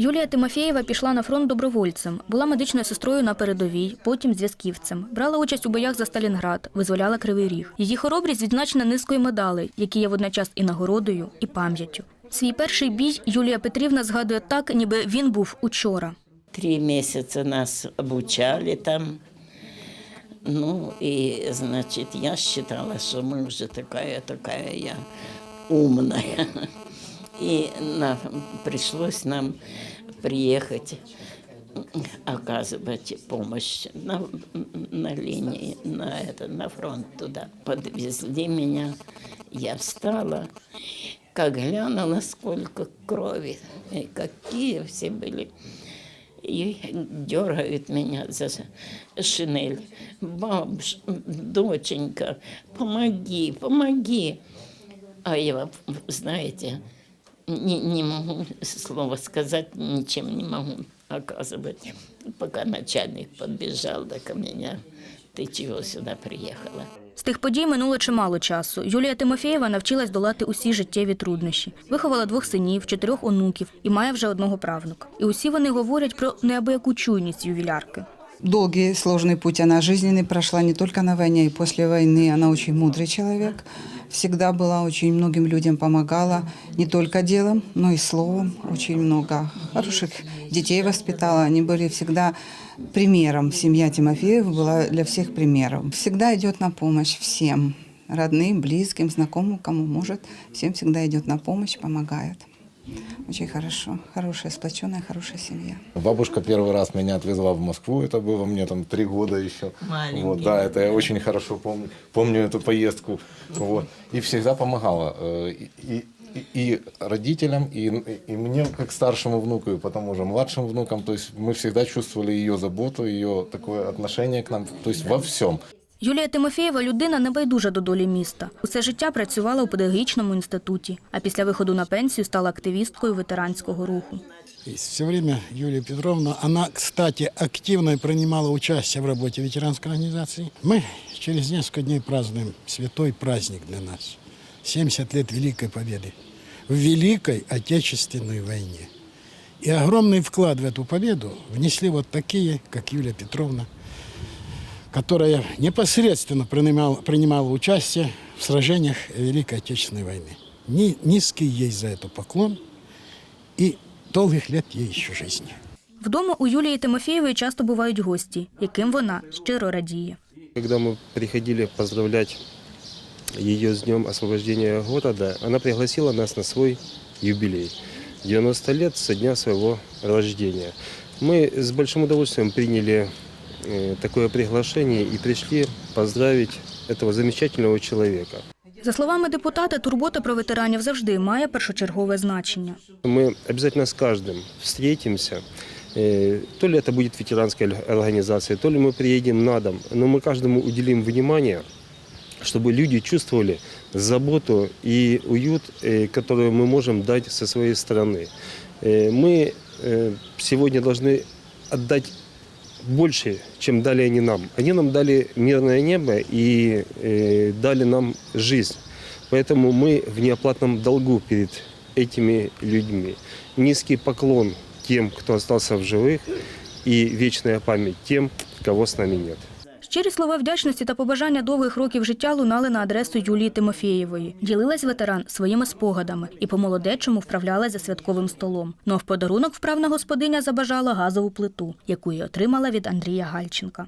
Юлія Тимофєєва пішла на фронт добровольцем, була медичною сестрою на передовій, потім зв'язківцем. Брала участь у боях за Сталінград, визволяла Кривий Ріг. Її хоробрість відзначена низкою медалей, які є водночас і нагородою, і пам'яттю. Свій перший бій Юлія Петрівна згадує так, ніби він був учора. Три месяца нас обучали там. Ну, и, значит, я считала, что мы уже такая-такая я умная. И на, пришлось нам приехать оказывать помощь на, на линии, на, это, на фронт туда. Подвезли меня, я встала, как глянула, сколько крови, и какие все были. И дергают меня за шинель. Бабуш, доченька, помоги, помоги. А я, знаете, не, не могу слова сказать, ничем не могу оказывать. Пока начальник подбежал до ко меня, ты чего сюда приехала? З тих подій минуло чимало часу. Юлія Тимофєєва навчилась долати усі життєві труднощі. Виховала двох синів, чотирьох онуків і має вже одного правнука. І усі вони говорять про неабияку чуйність ювілярки. Долгий, сложный путь она жизненный прошла не только на войне, и после войны. Она очень мудрый человек. Всегда была, очень многим людям помогала. Не только делом, но и словом. Очень много хороших детей воспитала. Они были всегда примером. Семья Тимофеева была для всех примером. Всегда идет на помощь всем. Родным, близким, знакомым, кому может. Всем всегда идет на помощь, помогает. Очень хорошо. Хорошая, сплоченная, хорошая семья. Бабушка первый раз меня отвезла в Москву, это было мне там три года еще. Маленький. Вот, да, это я очень хорошо помню, помню эту поездку. Вот. И всегда помогала. э, И, и, и родителям, и, и мне, как старшему внуку, и потом уже младшим внукам. То есть мы всегда чувствовали ее заботу, ее такое отношение к нам, то есть во всем. Юлія Тимофєєва людина небайдужа до долі міста. Усе життя працювала у педагогічному інституті, а після виходу на пенсію стала активісткою ветеранського руху. И все время Юлия Петровна, она, кстати, активно принимала участие в работе ветеранской организации. Мы через несколько дней празднуем святой праздник для нас. 70 лет Великой Победы. В Великой Отечественной войне. И огромный вклад в эту победу внесли вот такие, как Юлия Петровна, которая непосредственно принимала, принимала участие в сражениях Великой Отечественной войны. Ни- низкий ей за это поклон и долгих лет ей еще жизни. Вдома у Юлії Тимофєєвої часто бувають гості, яким вона щиро радіє. Когда мы приходили поздравлять ее с днем освобождения города, она пригласила нас на свой юбилей. 90 лет со дня своего рождения. Мы с большим удовольствием приняли э, такое приглашение и пришли поздравить этого замечательного человека. За словами депутата, турбота про ветеранів завжди має першочергове значення. Мы обязательно с каждым встретимся. Э, То ли это будет ветеранская организация, то ли мы приедем на дом, но мы каждому уделим внимание, чтобы люди чувствовали заботу и уют, э, который мы можем дать со своей стороны. Э, Мы э, сегодня должны отдать больше, чем дали они нам. Они нам дали мирное небо и э, дали нам жизнь. Поэтому мы в неоплатном долгу перед этими людьми. Низкий поклон тем, кто остался в живых, и вечная память тем, кого с нами нет. Щирі слова вдячності та побажання довгих років життя лунали на адресу Юлії Тимофєєвої. Ділилась ветеран своїми спогадами і по молодечому вправлялась за святковим столом. Ну а в подарунок вправна господиня забажала газову плиту, яку й отримала від Андрія Гальченка.